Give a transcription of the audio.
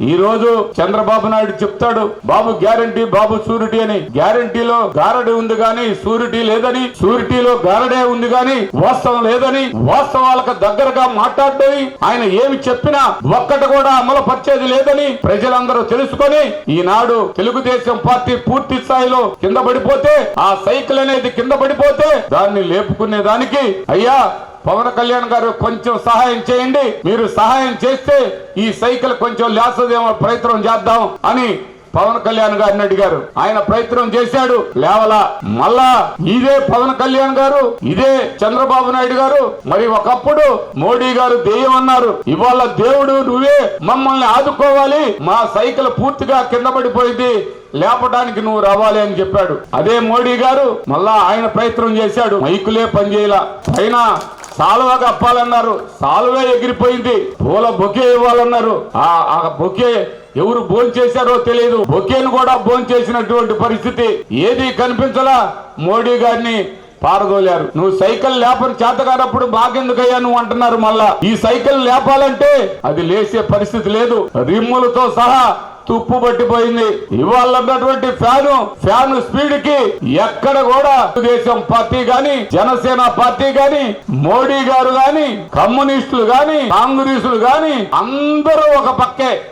ఈ రోజు చంద్రబాబు నాయుడు చెప్తాడు బాబు గ్యారంటీ బాబు సూరిటీ అని. గ్యారంటీలో గారడి ఉంది గాని సూరిటీ లేదని సూరిటీలో గారడే ఉంది గాని వాస్తవం లేదని వాస్తవాలకు దగ్గరగా మాట్లాడని ఆయన ఏమి చెప్పినా ఒక్కటి కూడా అమలు పరిచేది లేదని ప్రజలందరూ తెలుసుకొని ఈనాడు తెలుగుదేశం పార్టీ పూర్తి స్థాయిలో కింద పడిపోతే ఆ సైకిల్ అనేది కింద పడిపోతే దాన్ని లేపుకునే దానికి అయ్యా పవన్ కళ్యాణ్ గారు కొంచెం సహాయం చేయండి. మీరు సహాయం చేస్తే ఈ సైకిల్ కొంచెం లేసదేమో ప్రయత్నం చేద్దాం అని పవన్ కళ్యాణ్ గారిని అడిగారు. ఆయన ప్రయత్నం చేశాడు. లేవలా. మళ్ళా ఇదే పవన్ కళ్యాణ్ గారు ఇదే చంద్రబాబు నాయుడు గారు మరి ఒకప్పుడు మోడీ గారు దెయ్యం అన్నారు. ఇవాళ దేవుడు నువ్వే మమ్మల్ని ఆదుకోవాలి. మా సైకిల్ పూర్తిగా కింద పడిపోయింది. లేపడానికి నువ్వు రావాలి అని చెప్పాడు. అదే మోడీ గారు మళ్ళా ఆయన ప్రయత్నం చేశాడు. మైకులే పనిచేయలా. పైన సాల్వా కప్పాలన్నారు. సాల్వే ఎగిరిపోయింది. పూల బొకే ఇవ్వాలన్నారు. ఆ ఆ బొకే ఎవరు భోజనం చేశారో తెలియదు బొకేను కూడా భోజనం చేసినటువంటి పరిస్థితి ఏది కనిపించలా. మోడీ గారిని పారదోలారు. నువ్వు సైకిల్ లేపని చేత కానప్పుడు బాగెందుకయ్యా నువ్వు అంటున్నారు మళ్ళా. ఈ సైకిల్ లేపాలంటే అది లేచే పరిస్థితి లేదు. రిమ్ములతో సహా తుప్పు పట్టిపోయింది. ఇవాళ ఉన్నటువంటి ఫ్యాను ఫ్యాన్ స్పీడ్కి ఎక్కడ కూడా దేశం పార్టీ గాని జనసేన పార్టీ గాని మోడీ గారు గాని కమ్యూనిస్టులు గాని కాంగ్రెసులు గాని అందరూ ఒక పక్కే.